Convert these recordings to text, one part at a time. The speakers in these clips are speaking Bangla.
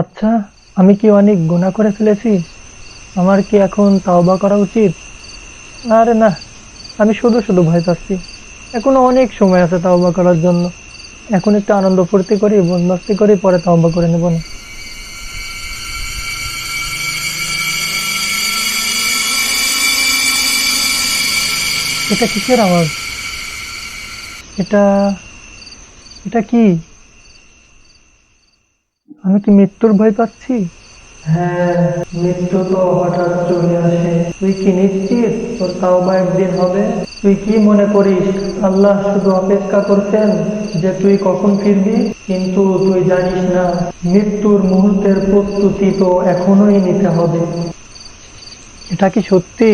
আচ্ছা আমি কি অনেক গুণা করে ফেলেছি? আমার কি এখন তাওবা করা উচিত? আরে না, আমি শুধু শুধু ভয় পাচ্ছি। এখনও অনেক সময় আছে তাওবা করার জন্য। এখন একটু আনন্দ ফুর্তি করি বনবাস্তি করি, পরে তাওবা করে নেব না। এটা কিসের আওয়াজ? এটা এটা কি? আমি কি মৃত্যুর ভয় পাচ্ছি? হ্যাঁ মৃত্যু তো হঠাৎ চলে আসে। তুই কি নিশ্চিত তোর তাও বা একদিন হবে? তুই কি মনে করিস আল্লাহ শুধু অপেক্ষা করছেন যে তুই কখন ফিরবি? কিন্তু তুই জানিস না মৃত্যুর মুহূর্তের প্রস্তুতি তো এখনোই নিতে হবে। এটা কি সত্যি?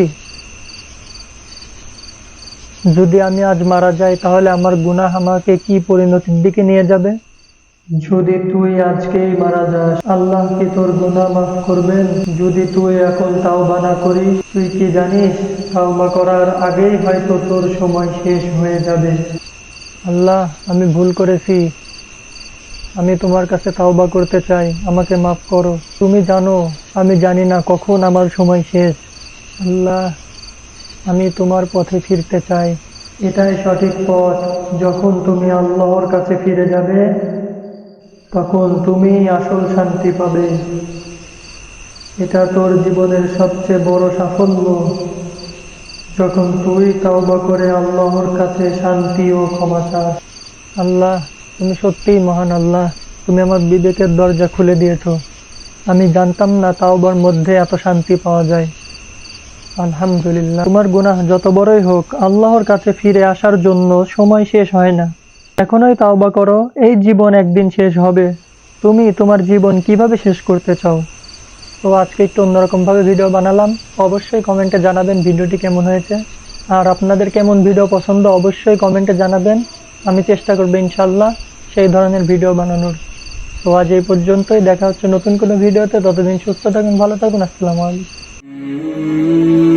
যদি আমি আজ মারা যাই তাহলে আমার গুনাহ আমাকে কি পরিণতির দিকে নিয়ে যাবে? যদি তুই আজকেই মারা যাস আল্লাহ কি তোর গুনাহ মাফ করবেন। যদি তুই এখন তাওবা না করিস, তুই কি জানিস, তাওবা করার আগেই হয়তো তোর সময় শেষ হয়ে যাবে। আল্লাহ, আমি ভুল করেছি। আমি তোমার কাছে তাওবা করতে চাই, আমাকে মাফ করো। তুমি জানো, আমি জানি না কখন আমার সময় শেষ। আল্লাহ, আমি তোমার পথে ফিরতে চাই। এটাই সঠিক পথ। যখন তুমি আল্লাহর কাছে ফিরে যাবে তখন তুমি আসল শান্তি পাবে। এটা তোর জীবনের সবচেয়ে বড় সাফল্য। যখন তুই তাওবা করে আল্লাহর কাছে শান্তি ও ক্ষমা চাস। আল্লাহ, তুমি সত্যিই মহান আল্লাহ। তুমি আমার বিবেকের দরজা খুলে দিয়েছ। আমি জানতাম না তাওবার মধ্যে এত শান্তি পাওয়া যায়। আলহামদুলিল্লাহ। তোমার গুনাহ যত বড়ই হোক, আল্লাহর কাছে ফিরে আসার জন্য সময় শেষ হয় না। এখনোই তাওবা করো, এই জীবন একদিন শেষ হবে। তুমি তোমার জীবন কীভাবে শেষ করতে চাও? তো আজকে একটু অন্যরকম ভাবে ভিডিও বানালাম। অবশ্যই কমেন্টে জানাবেন ভিডিওটি কেমন হয়েছে। আর আপনাদের কেমন ভিডিও পছন্দ, অবশ্যই কমেন্টে জানাবেন। আমি চেষ্টা করব ইনশাল্লাহ সেই ধরনের ভিডিও বানানোর। তো আজ এই পর্যন্তই, দেখা হচ্ছে নতুন কোনো ভিডিওতে ততদিন সুস্থ থাকুন, ভালো থাকুন, আসসালামু আলাইকুম।